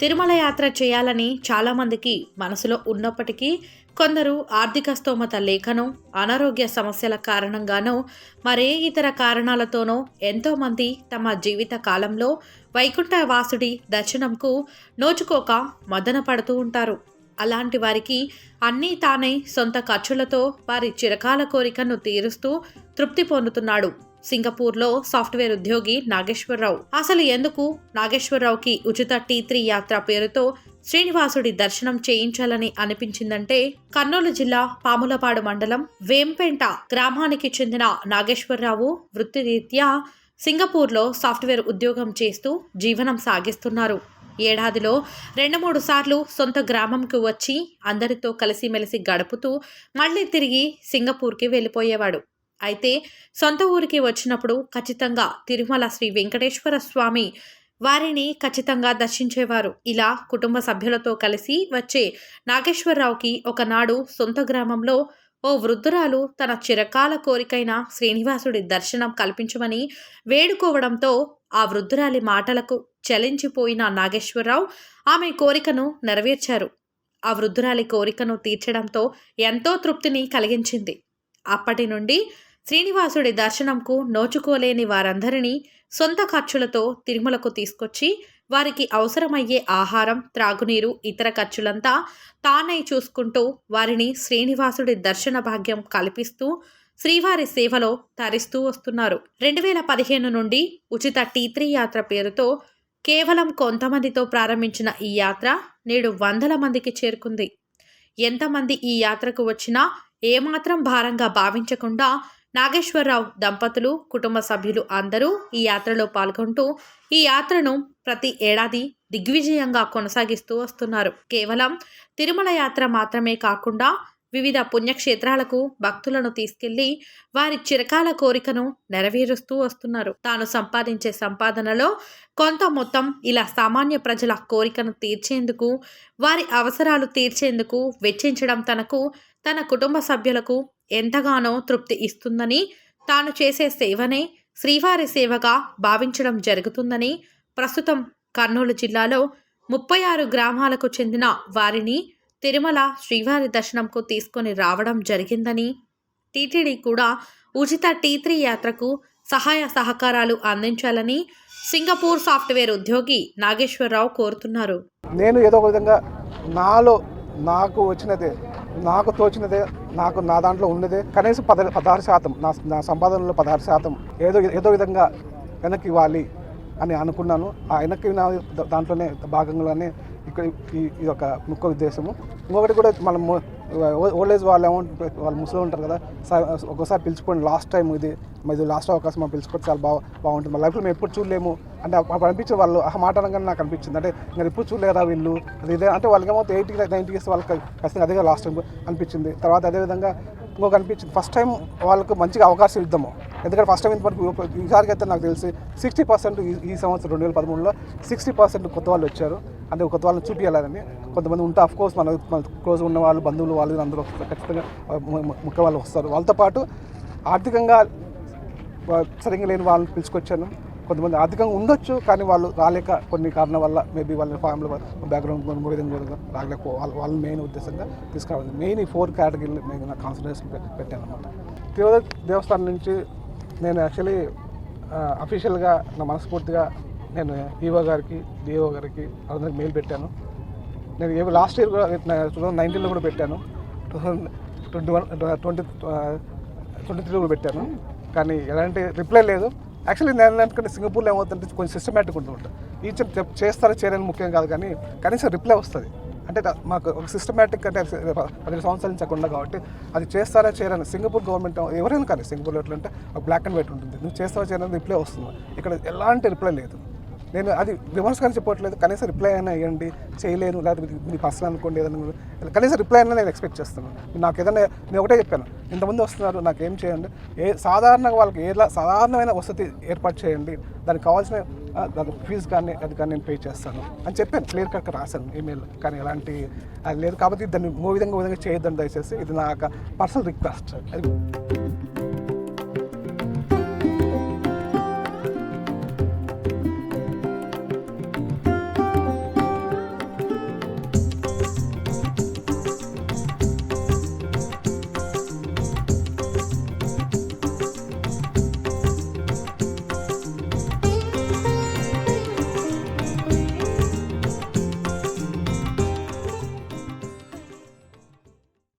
తిరుమల యాత్ర చేయాలని చాలామందికి మనసులో ఉన్నప్పటికీ కొందరు ఆర్థిక స్తోమత లేఖనో అనారోగ్య సమస్యల కారణంగానో మరే ఇతర కారణాలతోనో ఎంతోమంది తమ జీవిత కాలంలో వైకుంఠ వాసుడి దర్శనంకు నోచుకోక మదన పడుతూ ఉంటారు. అలాంటి వారికి అన్నీ తానే సొంత ఖర్చులతో వారి చిరకాల కోరికను తీరుస్తూ తృప్తి పొందుతున్నాడు. సింగపూర్లో సాఫ్ట్వేర్ ఉద్యోగి నాగేశ్వరరావు. అసలు ఎందుకు నాగేశ్వరరావుకి ఉచిత టీ త్రీ యాత్ర పేరుతో శ్రీనివాసుడి దర్శనం చేయించాలని అనిపించిందంటే కర్నూలు జిల్లా పాములపాడు మండలం వేంపేంట గ్రామానికి చెందిన నాగేశ్వరరావు వృత్తిరీత్యా సింగపూర్లో సాఫ్ట్వేర్ ఉద్యోగం చేస్తూ జీవనం సాగిస్తున్నారు. ఏడాదిలో రెండు మూడు సార్లు సొంత గ్రామంకు వచ్చి అందరితో కలిసిమెలిసి గడుపుతూ మళ్ళీ తిరిగి సింగపూర్కి వెళ్ళిపోయేవాడు. అయితే సొంత ఊరికి వచ్చినప్పుడు ఖచ్చితంగా తిరుమల శ్రీ వెంకటేశ్వర స్వామి వారిని ఖచ్చితంగా దర్శించేవారు. ఇలా కుటుంబ సభ్యులతో కలిసి వచ్చే నాగేశ్వరరావుకి ఒకనాడు సొంత గ్రామంలో ఓ వృద్ధురాలు తన చిరకాల కోరికైన శ్రీనివాసుడి దర్శనం కల్పించమని వేడుకోవడంతో ఆ వృద్ధురాలి మాటలకు చలించిపోయిన నాగేశ్వరరావు ఆమె కోరికను నెరవేర్చారు. ఆ వృద్ధురాలి కోరికను తీర్చడంతో ఎంతో తృప్తిని కలిగించింది. అప్పటి నుండి శ్రీనివాసుడి దర్శనంకు నోచుకోలేని వారందరినీ సొంత ఖర్చులతో తిరుమలకు తీసుకొచ్చి వారికి అవసరమయ్యే ఆహారం త్రాగునీరు ఇతర ఖర్చులంతా తానై చూసుకుంటూ వారిని శ్రీనివాసుడి దర్శన భాగ్యం కల్పిస్తూ శ్రీవారి సేవలో తరిస్తూ వస్తున్నారు. రెండు వేల పదిహేను నుండి ఉచిత టీ త్రీ యాత్ర పేరుతో కేవలం కొంతమందితో ప్రారంభించిన ఈ యాత్ర నేడు వందల మందికి చేరుకుంది. ఎంతమంది ఈ యాత్రకు వచ్చినా ఏమాత్రం భారంగా భావించకుండా నాగేశ్వరరావు దంపతులు కుటుంబ సభ్యులు అందరూ ఈ యాత్రలో పాల్గొంటూ ఈ యాత్రను ప్రతి ఏడాది దిగ్విజయంగా కొనసాగిస్తూ వస్తున్నారు. కేవలం తిరుమల యాత్ర మాత్రమే కాకుండా వివిధ పుణ్యక్షేత్రాలకు భక్తులను తీసుకెళ్ళి వారి చిరకాల కోరికను నెరవేరుస్తూ వస్తున్నారు. తాను సంపాదించే సంపాదనలో కొంత మొత్తం ఇలా సామాన్య ప్రజల కోరికను తీర్చేందుకు వారి అవసరాలు తీర్చేందుకు వెచ్చించడం తనకు తన కుటుంబ సభ్యులకు ఎంతగానో తృప్తి ఇస్తుందని తాను చేసే సేవనే శ్రీవారి సేవగా భావించడం జరుగుతుందని ప్రస్తుతం కర్నూలు జిల్లాలో ముప్పై ఆరు గ్రామాలకు చెందిన వారిని తిరుమల శ్రీవారి దర్శనంకు తీసుకొని రావడం జరిగిందని టీటీడీ కూడా ఉచిత టీ త్రీ యాత్రకు సహాయ సహకారాలు అందించాలని సింగపూర్ సాఫ్ట్వేర్ ఉద్యోగి నాగేశ్వరరావు కోరుతున్నారు. నేను ఏదో ఒక విధంగా నాలో నాకు వచ్చినదే నాకు తోచినదే నాకు నా దాంట్లో ఉన్నదే కనీసం పద పదహారు శాతం నా నా సంపాదనలో పదహారు శాతం ఏదో ఏదో విధంగా వెనక్కి ఇవ్వాలి అని అనుకున్నాను. ఆ వెనక్కి నా దాంట్లోనే భాగంగానే ఇక్కడ ఈ ఇది ఒక ముఖ్య ఉద్దేశము. ఇంకొకటి కూడా మనం ఓల్డ్ ఏజ్ వాళ్ళు ఏమో వాళ్ళు ముసలి ఉంటారు కదా ఒకసారి పిలుచుకోండి. లాస్ట్ టైం ఇది మరి లాస్ట్ అవకాశం మనం పిలుచుకోవడం చాలా బాగా బాగుంటుంది. మా లైఫ్లో మేము ఎప్పుడు చూడలేము. అంటే అప్పుడు అనిపించే వాళ్ళు ఆ మాట అనగానే నాకు అనిపించింది. అంటే ఇంకా ఎప్పుడు చూడలేరా వీళ్ళు? అది ఇదే అంటే వాళ్ళకి ఏమో ఎయిటీ నైన్టీ ఇయర్స్ వాళ్ళకి ఖచ్చితంగా అదే లాస్ట్ టైం అనిపించింది. తర్వాత అదేవిధంగా ఇంకొక అనిపించింది. ఫస్ట్ టైం వాళ్ళకు మంచిగా అవకాశం ఇద్దాము. ఎందుకంటే ఫస్ట్ టైం ఇంతవరకు ఈసారికి అయితే నాకు తెలిసి సిక్స్టీ పర్సెంట్ ఈ సంవత్సరం రెండు వేల పదమూడులో సిక్స్టీ పర్సెంట్ కొత్త వాళ్ళు వచ్చారు. అంటే కొత్త వాళ్ళని చూపించాలని కొంతమంది ఉంటే అఫ్ కోర్స్ మన మన క్లోజ్ ఉన్న వాళ్ళు బంధువులు వాళ్ళు అందరూ ఖచ్చితంగా ముఖ్య వాళ్ళు వస్తారు. వాళ్ళతో పాటు ఆర్థికంగా సరిగ్గా లేని వాళ్ళని పిలుచుకొచ్చాను. కొంతమంది ఆర్థికంగా ఉండొచ్చు కానీ వాళ్ళు రాలేక కొన్ని కారణాల వల్ల మేబీ వాళ్ళ ఫ్యామిలీ బ్యాక్గ్రౌండ్ కొన్ని విధంగా రాలేక వాళ్ళ వాళ్ళ మెయిన్ ఉద్దేశంగా తీసుకురావాలి మెయిన్ ఈ ఫోర్ కేటగిరీలు నేను నా కాన్సన్ట్రేషన్ పెట్టాను అనమాట తిరుపతి దేవస్థానం నుంచి నేను యాక్చువల్లీ అఫీషియల్గా నా మనస్ఫూర్తిగా నేను ఈవో గారికి డిఓ గారికి అందరికి మెయిల్ పెట్టాను. నేను లాస్ట్ ఇయర్ కూడా టూ థౌసండ్ నైన్టీన్లో కూడా పెట్టాను. Two thousand twenty one twenty twenty త్రీలో కూడా పెట్టాను. కానీ ఎలాంటి రిప్లై లేదు. యాక్చువల్లీ నేను అనుకుంటే సింగపూర్లో ఏమవుతుందంటే కొంచెం సిస్టమేటిక్ ఉంటుంది ఈచ్ చేస్తారో చేయరని ముఖ్యం కాదు కానీ కనీసం రిప్లై వస్తుంది. అంటే మాకు ఒక సిస్టమేటిక్ అంటే పదిహేను సంవత్సరాల నుంచి అక్కడ ఉంది కాబట్టి అది చేస్తారా చేయరని సింగపూర్ గవర్నమెంట్ ఎవరైనా కానీ సింగపూర్లో ఎట్లంటే ఒక బ్లాక్ అండ్ వైట్ ఉంటుంది. నువ్వు చేస్తావా చేయరని రిప్లై వస్తుంది. ఇక్కడ ఎలాంటి రిప్లై లేదు. నేను అది విమర్శకాన్ని చెప్పట్లేదు. కనీసం రిప్లై అయినా ఇవ్వండి చేయలేను లేకపోతే మీ పర్సనల్ అనుకోండి ఏదైనా కనీసం రిప్లై అయినా నేను ఎక్స్పెక్ట్ చేస్తాను. నాకు ఏదైనా నేను ఒకటే చెప్పాను. ఇంతమంది వస్తున్నారు నాకు ఏం చేయండి? ఏ సాధారణంగా వాళ్ళకి ఏ సాధారణమైన వసతి ఏర్పాటు చేయండి. దానికి కావాల్సిన దాని ఫీజు కానీ అది కానీ నేను పే చేస్తాను అని చెప్పాను. క్లియర్ కట్ రాశాను ఈమెయిల్ కానీ ఎలాంటి అది లేదు. కాబట్టి దాన్ని ఓ విధంగా ఓ విధంగా చేయొద్దని దయచేసి ఇది నా పర్సనల్ రిక్వెస్ట్ అది